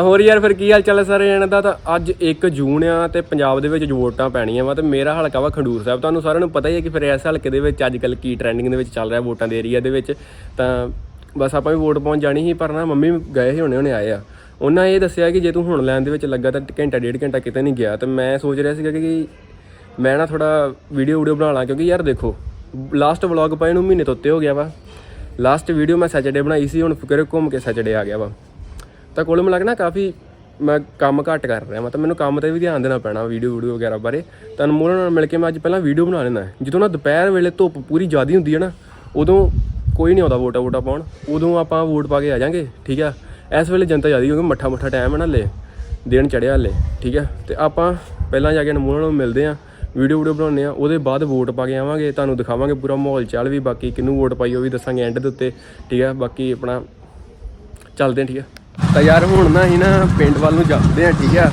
ਹੋਰ ਯਾਰ ਫਿਰ ਕੀ ਹਾਲ ਚਾਲ ਹੈ ਸਾਰੇ ਜਣਾਂ ਦਾ? ਤਾਂ ਅੱਜ 1 ਜੂਨ ਆ ਤੇ ਪੰਜਾਬ ਦੇ ਵਿੱਚ ਵੋਟਾਂ ਪੈਣੀਆਂ ਵਾ ਤੇ ਮੇਰਾ ਹਲਕਾ ਵਾ ਖੰਡੂਰ ਸਾਹਿਬ। ਤੁਹਾਨੂੰ ਸਾਰਿਆਂ ਨੂੰ ਪਤਾ ਹੀ ਹੈ ਕਿ ਫਿਰ ਇਸ ਹਲਕੇ ਦੇ ਵਿੱਚ ਅੱਜ ਕੱਲ ਕੀ ਟ੍ਰੈਂਡਿੰਗ ਦੇ ਵਿੱਚ ਚੱਲ ਰਿਹਾ ਵੋਟਾਂ ਦੇ ਏਰੀਆ ਦੇ ਵਿੱਚ। ਤਾਂ ਬਸ ਆਪਾਂ ਵੀ ਵੋਟ ਪਾਉਣ ਜਾਣੀ ਸੀ, ਪਰ ਨਾ ਮੰਮੀ ਗਏ ਸੀ ਹੁਣੇ ਹੁਣੇ ਆਏ ਆ। ਉਹਨਾਂ ਇਹ ਦੱਸਿਆ ਕਿ ਜੇ ਤੂੰ ਹੁਣ ਲਾਈਨ ਦੇ ਵਿੱਚ ਲੱਗਾ ਤਾਂ ਘੰਟਾ, ਡੇਢ ਘੰਟਾ ਕਿਤੇ ਨਹੀਂ ਗਿਆ। ਤੇ ਮੈਂ ਸੋਚ ਰਿਹਾ ਸੀਗਾ ਕਿ ਮੈਂ ਨਾ ਥੋੜਾ ਵੀਡੀਓ ਵੀਡੀਓ ਬਣਾ ਲਾਂ, ਕਿਉਂਕਿ ਯਾਰ ਦੇਖੋ ਲਾਸਟ ਵਲੌਗ ਪਾਏ ਨੂੰ ਮਹੀਨੇ ਤੋਂ ਉੱਤੇ ਹੋ ਗਿਆ ਵਾ। ਲਾਸਟ ਵੀਡੀਓ ਮੈਂ ਸੈਚਰਡੇ ਬਣਾਈ ਸੀ, ਹੁਣ ਫਿਰ ਘੁੰਮ ਕੇ ਸੈਚਰਡੇ ਆ ਗਿਆ ਵਾ। ਤਾਂ ਕੋਲ ਮਿਲਾ ਕੇ ਨਾ ਕਾਫੀ ਮੈਂ ਕੰਮ ਘੱਟ ਕਰ ਰਿਹਾ ਮਤਲਬ ਮੈਨੂੰ ਕੰਮ ਤੇ ਵੀ ਧਿਆਨ ਦੇਣਾ ਪੈਣਾ ਵੀਡੀਓ ਵੀਡੀਓ ਵਗੈਰਾ ਬਾਰੇ। ਤਾਂ ਅਨਮੋਲ ਨਾਲ ਮਿਲ ਕੇ ਮੈਂ ਅੱਜ ਪਹਿਲਾਂ ਵੀਡੀਓ ਬਣਾ ਲੈਣਾ ਜਦੋਂ ਨਾ ਦੁਪਹਿਰ ਵੇਲੇ ਧੁੱਪ ਪੂਰੀ ਜ਼ਿਆਦੀ ਹੁੰਦੀ ਹੈ ਨਾ, ਉਦੋਂ ਕੋਈ ਨਹੀਂ ਆਉਂਦਾ ਵੋਟਾ ਵੋਟਾ ਪਾਉਣ। ਉਦੋਂ ਆਪਾਂ ਵੋਟ ਪਾ ਕੇ ਆ ਜਾਾਂਗੇ, ਠੀਕ ਆ? ਇਸ ਵੇਲੇ ਜਨਤਾ ਜ਼ਿਆਦੀ ਕਿਉਂਕਿ ਮੱਠਾ ਮੱਠਾ ਟਾਈਮ ਹੈ ਨਾ ਹਲੇ, ਦਿਨ ਚੜਿਆ ਹਲੇ, ਠੀਕ ਆ? ਤੇ ਆਪਾਂ ਪਹਿਲਾਂ ਜਾ ਕੇ ਅਨਮੋਲ ਨੂੰ ਮਿਲਦੇ ਆ ਵੀਡੀਓ ਵੀਡੀਓ ਬਣਾਉਂਦੇ ਆ, ਉਹਦੇ ਬਾਅਦ ਵੋਟ ਪਾ ਕੇ ਆਵਾਂਗੇ, ਤੁਹਾਨੂੰ ਦਿਖਾਵਾਂਗੇ ਪੂਰਾ ਮਾਹੌਲ ਚਾਲ ਵੀ, ਬਾਕੀ ਕਿਹਨੂੰ ਵੋਟ ਪਾਈ ਉਹ ਵੀ ਦੱਸਾਂਗੇ ਐਂਡ ਦੇ ਉੱਤੇ, ਠੀਕ ਆ? ਬਾਕੀ ਆਪਣਾ ਚੱਲਦੇ ਆ, ਠੀਕ ਆ? ਤਾਂ ਯਾਰ ਹੁਣ ਨਾ ਅਸੀਂ ਨਾ ਪਿੰਡ ਵੱਲ ਨੂੰ ਜਾਂਦੇ ਆ ਠੀਕ ਆ?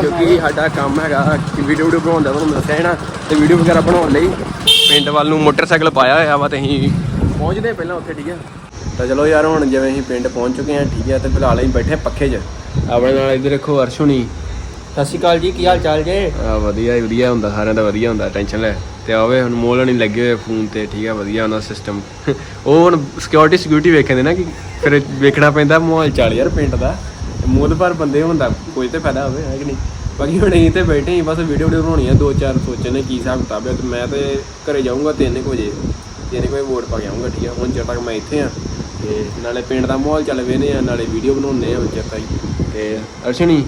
ਕਿਉਂਕਿ ਸਾਡਾ ਕੰਮ ਹੈਗਾ ਕਿ ਵੀਡੀਓ ਵੀਡੀਓ ਬਣਾਉਣ ਦਾ ਤੁਹਾਨੂੰ ਦੱਸਿਆ ਹੈ ਨਾ, ਤੇ ਵੀਡੀਓ ਵਗੈਰਾ ਬਣਾਉਣ ਲਈ ਪਿੰਡ ਵੱਲ ਨੂੰ ਮੋਟਰਸਾਈਕਲ ਪਾਇਆ ਹੋਇਆ ਵਾ ਤੇ ਅਸੀਂ ਪਹੁੰਚਦੇ ਹਾਂ ਪਹਿਲਾਂ ਉੱਥੇ, ਠੀਕ ਆ? ਤਾਂ ਚਲੋ ਯਾਰ ਹੁਣ ਜਿਵੇਂ ਅਸੀਂ ਪਿੰਡ ਪਹੁੰਚ ਚੁੱਕੇ ਆ ਠੀਕ ਆ, ਤੇ ਫਿਲਹਾਲ ਅਸੀਂ ਬੈਠੇ ਪੱਖੇ 'ਚ। ਆਪਣੇ ਨਾਲ ਇੱਧਰ ਦੇਖੋ ਅਰਸ਼ ਹੁਣੀ ਸਤਿ ਸ਼੍ਰੀ ਅਕਾਲ ਜੀ, ਕੀ ਹਾਲ ਚਾਲ ਜੇ? ਆ ਵਧੀਆ ਵਧੀਆ ਹੁੰਦਾ, ਸਾਰਿਆਂ ਦਾ ਵਧੀਆ ਹੁੰਦਾ, ਟੈਨਸ਼ਨ ਲੈ। ਤੇ ਆਵੇ, ਹੁਣ ਮੋਲ ਨਹੀਂ ਲੱਗੇ ਹੋਏ ਫੋਨ ਤੇ, ਠੀਕ ਹੈ ਵਧੀਆ ਉਹਨਾਂ ਸਿਸਟਮ ਉਹ ਹੁਣ ਸਿਕਿਉਰਿਟੀ ਸਿਕਿਉਰਿਟੀ ਵੇਖਦੇ ਨਾ ਕਿ ਫਿਰ ਵੇਖਣਾ ਪੈਂਦਾ ਮਾਹੌਲ ਚਾਲ ਯਾਰ ਪਿੰਡ ਦਾ। ਮੋਲ ਪਰ ਬੰਦੇ ਹੁੰਦਾ ਕੋਈ ਤੇ ਫਾਇਦਾ ਹੋਵੇ, ਹੈ ਕਿ ਨਹੀਂ? ਬਾਕੀ ਹੁਣ ਅਸੀਂ ਤੇ ਬੈਠੇ ਹੀ ਬਸ ਵੀਡੀਓ ਵੀਡੀਓ ਬਣਾਉਣੀ ਆ ਦੋ ਚਾਰ ਸੋਚੇ ਨੇ ਕੀ ਹਿਸਾਬ ਕਿਤਾਬ ਹੈ ਤੇ ਮੈਂ ਤੇ ਘਰੇ ਜਾਊਂਗਾ 3 ਵਜੇ। 3 ਵਜੇ ਵੋਟ ਪਾ ਕੇ ਆਊਂਗਾ, ਠੀਕ ਆ, ਹੁਣ ਚਿਰ ਤੱਕ ਮੈਂ ਇੱਥੇ ਆ। ਤੇ ਨਾਲੇ ਪਿੰਡ ਦਾ ਮਾਹੌਲ ਚੱਲ ਵੇਨੇ ਆ, ਨਾਲੇ ਵੀਡੀਓ ਬਣਾਉਣੇ ਆ ਹੁਣ ਚਿਰ ਤੱਕ ਤੇ ਅਰਸ਼ਨੀ,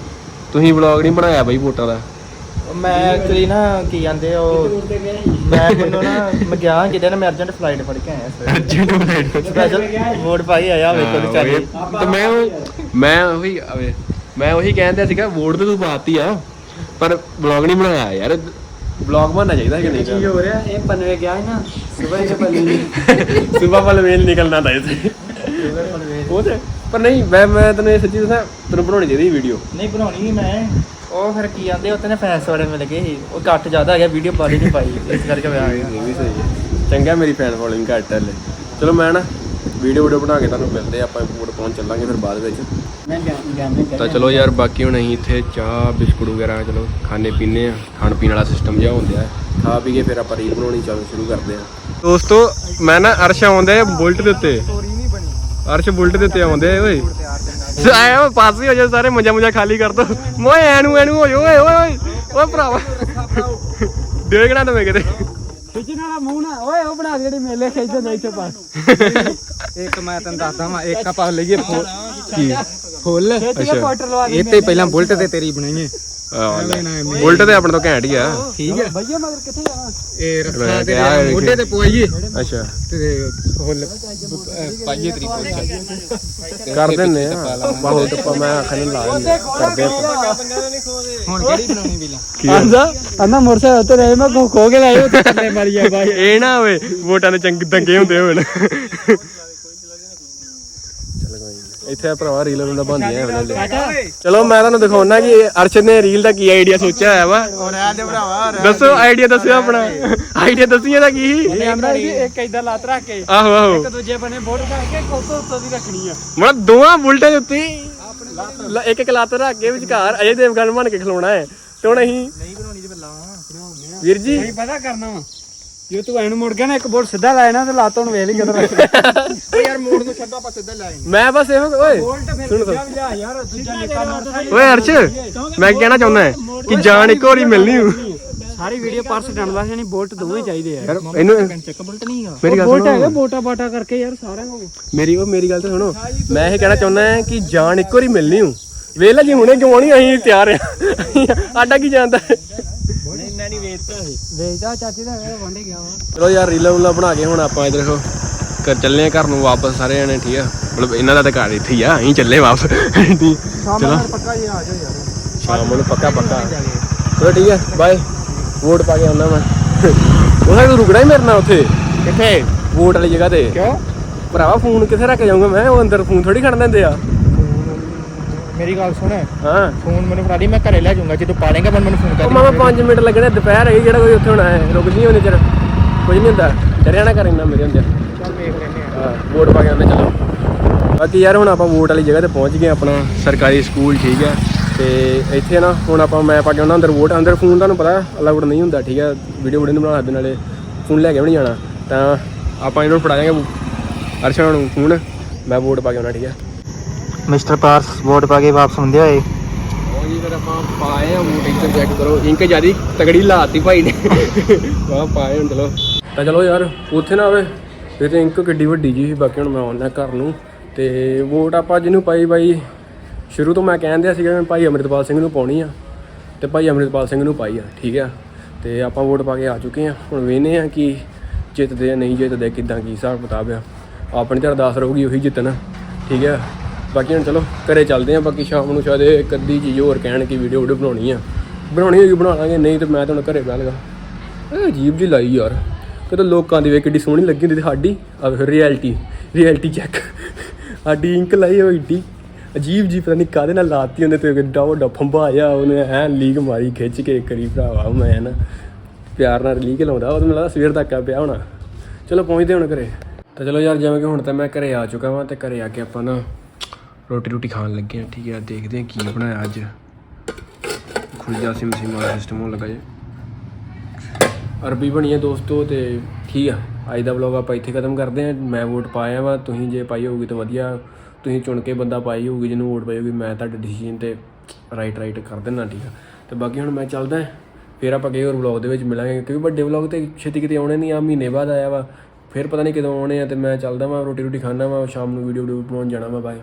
ਤੁਸੀਂ ਵਲੌਗ ਨਹੀਂ ਬਣਾਇਆ ਬਾਈ ਵੋਟਾਂ ਦਾ? ਮੈਂ ਐਕਚੁਅਲੀ ਨਾ ਕੀ ਜਾਂਦੇ ਉਹ ਮੈਂ ਮੈਨੂੰ ਨਾ ਮੈਂ ਗਿਆ ਕਿਤੇ ਨਾ ਮੈਂ ਅਰਜੈਂਟ ਫਲਾਈਟ ਫੜ ਕੇ ਆਇਆ ਸਰ ਅਰਜੈਂਟ ਬਣਾਇਆ ਸਪੈਸ਼ਲ ਵੋਟ ਪਾਈ ਆਇਆ ਵੇਖੋ ਤੇ ਚਾਹੀ ਤੇ ਮੈਂ ਉਹ- ਮੈਂ ਉਹੀ ਅਵੇ ਮੈਂ ਉਹੀ ਕਹਿੰਦਾ ਸੀਗਾ ਵੋਟ ਤੇ ਤੂੰ ਪਾਤੀ ਆ ਪਰ ਵਲੌਗ ਨਹੀਂ ਬਣਾਇਆ ਯਾਰ। ਵਲੌਗ ਬਣਨਾ ਚਾਹੀਦਾ ਕਿ ਨਹੀਂ? ਹੋ ਰਿਹਾ? ਇਹ ਪਨਵੇ ਗਿਆ ਨਾ ਸਵੇਰ ਚ ਪਨਵੇ ਸਵੇਰ ਵਾਲ ਵੇਲ ਨਿਕਲਣਾ ਤਾਂ ਇਸੇ ਉਹ ਤੇ ਪਰ ਨਹੀਂ ਮੈਂ ਮੈਂ ਤੈਨੂੰ ਇਹ ਸੱਚੀ ਦੱਸਾਂ ਤੈਨੂੰ ਬਣਾਉਣੀ ਚਾਹੀਦੀ ਵੀਡੀਓ ਨਹੀਂ ਬਣਾਉਣੀ ਮੈਂ। ਉਹ ਫਿਰ ਕੀ ਜਾਂਦੇ ਉੱਥੇ ਨਾ ਫੈਸ ਵਾਲੇ ਮਿਲ ਗਏ ਸੀ। ਉਹ ਘੱਟ ਜ਼ਿਆਦਾ ਗਿਆ ਵੀਡੀਓ ਪਾੜੀ ਨਹੀਂ ਪਾਈ। ਇਸ ਕਰਕੇ ਮੈਂ ਆ ਗਿਆ। ਇਹ ਵੀ ਸਹੀ ਹੈ। ਚੰਗਾ ਮੇਰੀ ਫੈਨ ਫੋਲੋਇੰਗ ਘੱਟ ਹੈ ਚਲੋ ਮੈਂ ਨਾ ਵੀਡੀਓ ਵੀਡੀਓ ਬਣਾ ਕੇ ਤੁਹਾਨੂੰ ਮਿਲਦੇ ਆ, ਆਪਾਂ ਵੋਟ ਪਹੁੰਚ ਚੱਲਾਂਗੇ ਫਿਰ ਬਾਅਦ ਵਿੱਚ। ਤਾਂ ਚਲੋ ਯਾਰ ਬਾਕੀ ਹੁਣ ਅਸੀਂ ਇੱਥੇ ਚਾਹ ਬਿਸਕੁਟ ਵਗੈਰਾ ਚਲੋ ਖਾਣੇ ਪੀਣੇ ਆ ਖਾਣ ਪੀਣ ਵਾਲਾ ਸਿਸਟਮ ਜਿਹਾ ਹੁੰਦਾ ਹੈ। ਖਾ ਪੀ ਕੇ ਫਿਰ ਆਪਾਂ ਰੀਲ ਬਣਾਉਣੀ ਚਾਲੂ ਸ਼ੁਰੂ ਕਰਦੇ ਆ ਦੋਸਤੋ ਮੈਂ ਨਾ ਅਰਸ਼ ਆਉਂਦੇ ਬੁਲਟ ਦੇ ਉੱਤੇ। ਸਟੋਰੀ ਨਹੀਂ ਬਣੀ ਅਰਸ਼ ਬੁਲਟ ਦੇ ਉੱਤੇ ਆਉਂਦੇ ਓਏ। ਪਾਸ ਹੀ ਹੋ ਜਾ ਸਾਰੇ ਮਜਾ ਮਜਾ ਖਾਲੀ ਕਰ ਦੋ। ਮੋਏ ਐਨੂੰ ਐਨੂੰ ਹੋ ਜਾ ਓਏ ਓਏ ਓਏ ਓਏ ਭਰਾਵਾ। ਦੇਖਣਾ ਤਾਂ ਮੈਂ ਕਿਤੇ। ਖਿੱਚਣ ਵਾਲਾ ਮੂੰਹ ਨਾ ਓਏ ਉਹ ਬਣਾ ਦੇ ਜਿਹੜੀ ਮੇਲੇ ਖਿੱਚਦੇ ਨਹੀਂ ਇੱਥੇ ਪਾਸ। ਇੱਕ ਮੈਂ ਤੈਨੂੰ ਦੱਸਦਾ ਵਾਂ ਇੱਕ ਆਪਾਂ ਲਈਏ ਕੀ? ਫੁੱਲ? ਅੱਛਾ। ਦੇ ਇੱਥੇ ਪਹਿਲਾਂ ਬੁਲਟ ਤੇ ਤੇਰੀ ਬਣਾਈਏ ਬੁਲਟ ਤੇ ਆਪਣੇ ਤੋਂ ਘੈਂਟ ਹੀ ਆ। ਠੀਕ ਹੈ ਭਈਆ ਮਗਰ ਕਿੱਥੇ ਜਾਣਾ? ਇਹ ਆ ਤੇ ਮੋਢੇ ਤੇ ਪਵਾਈਏ। ਅੱਛਾ। ਤੇ ਫੁੱਲ। ਪਾਈਏ ਤੇਰੀ ਪੋਚਾ ਕਰ ਦਿੰਨੇ ਆ। ਬਹੁਤ ਆਪਾਂ ਮੈਂ ਆਖਣ ਨੂੰ ਲਾ ਦਿੰਦੇ। ਆ, ਕਰਦੇ ਹੁਣ ਕਿਹੜੀ ਬਣਾਉਣੀ ਆ? ਆਂਦਾ ਆਂਦਾ ਮੋਟਰਸਾਈਕਲ ਉੱਤੇ ਰਹੇ ਮੈਂ ਖੋ ਕੇ ਲਾਏ ਉੱਤੇ ਥੱਲੇ ਮਾਰੀ ਆ ਬਾਈ। ਇਹ ਨਾ ਹੋਵੇ ਵੋਟਾਂ ਦੇ ਚੰਗ ਦੰਗੇ ਹੁੰਦੇ ਹੋਣ। ਇੱਥੇ ਭਰਾਵਾ ਰੀਲ ਉਹਨਾਂ ਬੰਦੀਆਂ ਐਵੇਂ ਚਲੋ ਮੈਂ ਤੁਹਾਨੂੰ ਦਿਖਾਉਣਾ ਕਿ ਅਰਸ਼ਦ ਨੇ ਰੀਲ ਦਾ ਕੀ ਆਈਡੀਆ ਸੋਚਿਆ ਹੋਇਆ ਵਾ। ਹੁਣ ਆ ਦੇ ਭਰਾਵਾ ਦੱਸੋ ਆਈਡੀਆ ਦੱਸਿਓ ਆਪਣਾ। ਆਈਡੀਆ ਦੱਸੀ ਇਹਦਾ ਕੀ? ਜੀ ਇੱਕ ਇਦਾਂ ਲੱਤ ਰੱਖ ਕੇ। ਆਹੋ ਆਹੋ। ਦੂਜੇ ਬੰਨੇ ਬੋਟ ਰੱਖ ਕੇ ਕੋਤੋਂ ਉੱਤੋਂ ਦੀ ਰੱਖਣੀ ਆ। ਮਤਲਬ ਦੋਵਾਂ ਬੁਲਟਾਂ ਦੇ ਉੱਤੇ ਇੱਕ ਇੱਕ ਲੱਤ ਰੱਖ ਕੇ ਵਿਚਕਾਰ ਅਜੇ ਦੇਵਗਨ ਬਣ ਕੇ ਖਲੋਣਾ ਹੈ। ਤੇ ਹੁਣ ਅਸੀਂ ਨਹੀਂ ਬਣਾਉਣੀ ਤੇ ਬੱਲਾ ਵੀਰ ਜੀ? ਨਹੀਂ ਪਤਾ ਕਰਨਾ ਵਾ। ਜੇ ਤੂੰ ਐਨੂੰ ਮੁੜ ਗਿਆ ਨਾ ਇੱਕ ਬੋਟ ਸਿੱਧਾ ਲਾਇਆ ਨਾ ਤੇ ਲੱਤ ਹੁਣ ਵੇਖ ਲਈ ਕਿੱਧਰ ਰੱਖ ਓ ਯਾਰ ਮੋੜ ਨੂੰ ਛੱਡੋ ਆਪਾਂ ਸਿੱਧਾ ਲਾਏ ਮੈਂ ਬਸ ਇਹੋ ਓਏ ਬੋਲਟ ਫਿਰ ਸੁਣ ਵੀ ਲਿਆ ਯਾਰ ਦੂਜਾ ਨਿੱਕਾ ਮੋਟਰਸਾਈਕਲ ਓਏ ਅਰਸ਼ ਮੈਂ ਕੀ ਕਹਿਣਾ ਚਾਹੁੰਦਾ ਹੈ ਕਿ ਜਾਨ ਇੱਕ ਵਾਰੀ ਮਿਲਣੀ ਹੂੰ ਸਾਰੀ ਵੀਡੀਓ ਪਰਸ ਲਾ ਜਾਨੀ ਬੋਲਟ ਦੋਵੇਂ ਚਾਹੀਦੇ ਆ। ਇਹਨੂੰ ਚੱਕ ਬੋਲਟ ਨਹੀਂ ਹੈਗਾ ਮੇਰੀ ਗੱਲ ਬੋਲਟ ਸੁਣੋ। ਹੈਗਾ ਬੋਟਾ ਬਾਟਾ ਕਰਕੇ ਯਾਰ ਸਾਰਿਆਂ ਨੂੰ। ਮੇਰੀ ਉਹ ਮੇਰੀ ਗੱਲ ਤਾਂ ਸੁਣੋ। ਮੈਂ ਇਹ ਕਹਿਣਾ ਚਾਹੁੰਦਾ ਹਾਂ ਕਿ ਜਾਨ ਇੱਕ ਵਾਰੀ ਮਿਲਣੀ ਹੂੰ ਵੇਖ ਲੈ ਜੀ ਹੁਣੇ ਗਵਾਉਣੀ ਅਸੀਂ ਤਿਆਰ ਆ। ਆਡਾ ਕੀ ਜਾਂਦਾ ਇੰਨਾ ਨਹੀਂ ਵੇਚਦਾ ਵੇਚਦਾ ਚਾਚੇ ਦਾ ਇਹ ਵੰਡੇ ਗਿਆ ਵਾ ਚਲੋ ਯਾਰ ਰੀਲਾ ਰੂਲਾ ਬਣਾ ਕੇ ਹੁਣ ਆਪਾਂ ਇਧਰ ਦੇਖੋ ਘਰ ਚੱਲੇ ਆ ਘਰ ਨੂੰ ਵਾਪਸ ਸਾਰੇ ਜਣੇ ਠੀਕ ਆ? ਮਤਲਬ ਇਹਨਾਂ ਦਾ ਤਾਂ ਘਰ ਇੱਥੇ ਹੀ ਆ ਅਸੀਂ ਚੱਲੇ ਵਾਪਸ। ਠੀਕ ਚਲੋ ਪੱਕਾ ਜੀ ਆ ਜਾਓ ਯਾਰ। ਸ਼ਾਮ ਨੂੰ ਪੱਕਾ ਪੱਕਾ। ਚਲੋ ਠੀਕ ਹੈ ਬਾਏ ਵੋਟ ਪਾ ਕੇ ਆਉਣਾ ਮੈਂ। ਉਹਨਾਂ ਨੂੰ ਰੁਕਣਾ ਹੀ ਮੇਰੇ ਨਾਲ ਉੱਥੇ। ਕਿੱਥੇ? ਵੋਟ ਵਾਲੀ ਜਗ੍ਹਾ ਤੇ। ਕਿਉਂ? ਭਰਾਵਾ ਫੋਨ ਕਿੱਥੇ ਰੱਖ ਜਾਊਂਗਾ ਮੈਂ? ਉਹ ਅੰਦਰ ਫੋਨ ਥੋੜੀ ਖੜਨ ਦਿੰਦੇ ਆ। ਮੇਰੀ ਗੱਲ ਸੁਣ। ਹਾਂ। ਫੋਨ ਮੈਨੂੰ ਫੜਾ ਦੀ ਮੈਂ ਘਰੇ ਲੈ ਜਾਊਂਗਾ ਜਦੋਂ ਪਾ ਲੇਗਾ ਮੈਨੂੰ ਫੋਨ ਕਰ ਉਹ ਮਾਮਾ 5 ਮਿੰਟ ਲੱਗਣੇ ਦੁਪਹਿਰ ਹੈ ਜਿਹੜਾ ਕੋਈ ਉੱਥੇ ਹੋਣਾ ਹੈ ਰੁਕ ਨਹੀਂ ਹੁੰਦੇ ਚਿਰ। ਕੁਝ ਨਹੀਂ ਹੁੰਦਾ। ਡਰਿਆ ਨਾ ਕਰ ਇੰਨਾ ਮੇਰੇ ਹੁੰਦੇ ਚੱਲ ਵੇਖ ਲੈਨੇ ਆ। ਵੋਟ ਪਾ ਕੇ ਆਉਂਦੇ ਚਲੋ। ਬਾਕੀ ਯਾਰ ਹੁਣ ਆਪਾਂ ਵੋਟ ਵਾਲੀ ਜਗ੍ਹਾ ਤੇ ਪਹੁੰਚ ਗਏ ਆਪਣਾ ਸਰਕਾਰੀ ਸਕੂਲ ਠੀਕ ਹੈ। ਤੇ ਇੱਥੇ ਨਾ ਹੁਣ ਆਪਾਂ ਮੈਂ ਪਾ ਕੇ ਉਹਨਾਂ ਅੰਦਰ ਵੋਟ। ਅੰਦਰ ਫੋਨ ਤੁਹਾਨੂੰ ਪਤਾ ਅਲਾਉਡ ਨਹੀਂ ਹੁੰਦਾ ਠੀਕ ਹੈ। ਵੀਡੀਓ ਵੀਡੀਓ ਨਹੀਂ ਬਣਾ ਸਕਦੇ ਨਾਲੇ ਫੋਨ ਲੈ ਕੇ ਵੀ ਨਹੀਂ ਜਾਣਾ। ਤਾਂ ਆਪਾਂ ਇਹਨਾਂ ਨੂੰ ਫੜਾ ਦਾਂਗੇ ਅਰਸ਼ਾ ਨੂੰ ਫੋਨ। ਮੈਂ ਵੋਟ ਪਾ ਕੇ ਆਉਣਾ ਠੀਕ ਹੈ। ਮਿਸਟਰ ਪਾਰਸ ਵੋਟ ਪਾ ਕੇ ਵਾਪਸ ਹੁੰਦੇ ਹੋਏ। ਉਹ ਜੀ ਫਿਰ ਆਪਾਂ ਪਾਏ ਆ ਵੋਟ ਚੈੱਕ ਕਰੋ। ਇੰਕ ਜਿਆਦੀ ਤਗੜੀ ਲਾਤੀ ਭਾਈ ਨੇ। ਵਾਹ ਪਾਏ ਹੁਣ ਚਲੋ। ਤਾਂ ਚਲੋ ਯਾਰ, ਉੱਥੇ ਨਾ ਆਵੇ। ਫਿਰ ਤੇ ਇੰਕ ਕਿੱਡੀ ਵੱਡੀ ਜੀ ਸੀ, ਬਾਕੀ ਹੁਣ ਮੈਂ ਆਉਣਾ ਘਰ ਨੂੰ। ਤੇ ਵੋਟ ਆਪਾਂ ਜਿਹਨੂੰ ਪਾਈ ਬਾਈ, ਸ਼ੁਰੂ ਤੋਂ ਮੈਂ ਕਹਿੰਦਿਆ ਸੀਗਾ ਮੈਂ ਭਾਈ ਅਮਰਿਤਪਾਲ ਸਿੰਘ ਨੂੰ ਪਾਉਣੀ ਆ। ਤੇ ਭਾਈ ਅਮਰਿਤਪਾਲ ਸਿੰਘ ਨੂੰ ਪਾਈ ਆ, ਠੀਕ ਆ। ਤੇ ਆਪਾਂ ਵੋਟ ਪਾ ਕੇ ਆ ਚੁੱਕੇ ਆ। ਹੁਣ ਵੇਖਨੇ ਆ ਕਿ ਜਿੱਤਦੇ ਆ, ਨਹੀਂ ਜਿੱਤਦੇ, ਕਿਦਾਂ ਕੀ ਹਿਸਾਬ ਕਿਤਾਬ ਆ। ਆਪਣੀ ਤਾਂ ਅਰਦਾਸ ਰਹੂਗੀ, ਉਹੀ ਜਿੱਤਣਾ, ਠੀਕ ਆ। ਬਾਕੀ ਹੁਣ ਚਲੋ, ਘਰੇ ਚੱਲਦੇ ਆ ਬਾਕੀ ਸ਼ਾਮ ਨੂੰ ਸ਼ਾਇਦ ਇੱਕ ਅੱਧੀ ਚੀਜ਼ ਹੋਰ ਕਹਿਣ ਕਿ ਵੀਡੀਓ ਵੀਡੀਓ ਬਣਾਉਣੀ ਆ। ਬਣਾਉਣੀ ਹੋਈ ਬਣਾ ਲਾਂਗੇ, ਨਹੀਂ ਤੇ ਮੈਂ ਤਾਂ ਹੁਣ ਘਰੇ ਬਹਿ ਲਗਾ। ਇਹ ਅਜੀਬ ਜੀ ਲਾਈ ਯਾਰ। ਕਿਤੇ ਲੋਕਾਂ ਦੀ ਵੇ ਕਿੱਡੀ ਸੋਹਣੀ ਲੱਗੀ ਹੁੰਦੀ ਤੇ ਸਾਡੀ। ਆ ਫਿਰ ਰਿਐਲਿਟੀ ਰਿਐਲਿਟੀ ਚੈੱਕ ਸਾਡੀ ਇੰਕ ਲਾਈ ਹੋਈ ਏਡੀ। ਅਜੀਬ ਜੀ ਪਤਾ ਨਹੀਂ ਕਾਦੇ ਨਾਲ ਲਾਤੀ ਹੁੰਦੇ ਤੇ ਕਿੱਡਾ ਵੱਡਾ ਫੰਬਾ ਆਇਆ, ਉਹਨੇ ਐ ਲੀਕ ਮਾਰੀ, ਖਿੱਚ ਕੇ ਕਰੀ ਭਰਾਵਾ ਮੈਂ ਨਾ ਪਿਆਰ ਨਾਲ ਲੀਕ ਲਾਉਂਦਾ ਉਹ ਤਾਂ ਮੈਨੂੰ ਲੱਗਦਾ ਸਵੇਰ ਤੱਕ ਆ ਪਿਆ ਹੋਣਾ। ਚਲੋ ਪਹੁੰਚਦੇ ਹੁਣ ਘਰੇ। ਤਾਂ ਚਲੋ ਯਾਰ, ਜਿਵੇਂ ਕਿ ਹੁਣ ਤਾਂ ਮੈਂ ਘਰੇ ਆ ਚੁੱਕਾ ਵਾਂ ਤੇ ਘਰੇ ਆ ਕੇ ਆਪਾਂ ਨਾ ਰੋਟੀ ਰੋਟੀ ਖਾਣ ਲੱਗੇ ਆ। ਠੀਕ ਹੈ ਦੇਖਦੇ ਆ ਕੀ ਬਣਾਇਆ ਅੱਜ। ਖੁੱਲਜਾ ਸਿਮ ਸਿਮ ਵਾਲਾ ਸਿਸਟਮ ਹੋਣ ਲੱਗਾ ਜੇ। ਅਰਬੀ ਬਣੀ ਹੈ ਦੋਸਤੋ ਤੇ ਠੀਕ ਆ। ਅੱਜ ਦਾ ਵਲੌਗ ਆਪਾਂ ਇੱਥੇ ਖਤਮ ਕਰਦੇ ਆ। ਮੈਂ ਵੋਟ ਪਾਇਆ ਵਾ, ਤੁਸੀਂ ਜੇ ਪਾਈ ਹੋਊਗੀ ਤਾਂ ਵਧੀਆ। ਤੁਸੀਂ ਚੁਣ ਕੇ ਬੰਦਾ ਪਾਈ ਹੋਊਗੀ, ਜਿਹਨੂੰ ਵੋਟ ਪਾਈ ਹੋਊਗੀ, ਮੈਂ ਤੁਹਾਡੇ ਡਿਸੀਜਨ ਤੇ ਰਾਈਟ ਰਾਈਟ ਕਰ ਦੇਣਾ ਠੀਕ ਆ। ਤੇ ਬਾਕੀ ਹੁਣ ਮੈਂ ਚੱਲਦਾ ਫਿਰ ਆਪਾਂ ਕਿਸੇ ਹੋਰ ਵਲੌਗ ਦੇ ਵਿੱਚ ਮਿਲਾਂਗੇ, ਕਿਉਂਕਿ ਵੱਡੇ ਵਲੌਗ ਤੇ ਛੇਤੀ ਕਿਤੇ ਆਉਣੇ ਨਹੀਂ ਆ, ਮਹੀਨੇ ਬਾਅਦ ਆਇਆ ਵਾ। ਫਿਰ ਪਤਾ ਨਹੀਂ ਕਦੋਂ ਆਉਣੇ ਆ ਤੇ ਮੈਂ ਚੱਲਦਾ ਵਾਂ ਰੋਟੀ ਰੋਟੀ ਖਾਣਾ ਵਾ, ਸ਼ਾਮ ਨੂੰ ਵੀਡੀਓ ਵੀਡੀਓ ਬਣਾਉਣ ਜਾਣਾ ਵਾ ਬਾਏ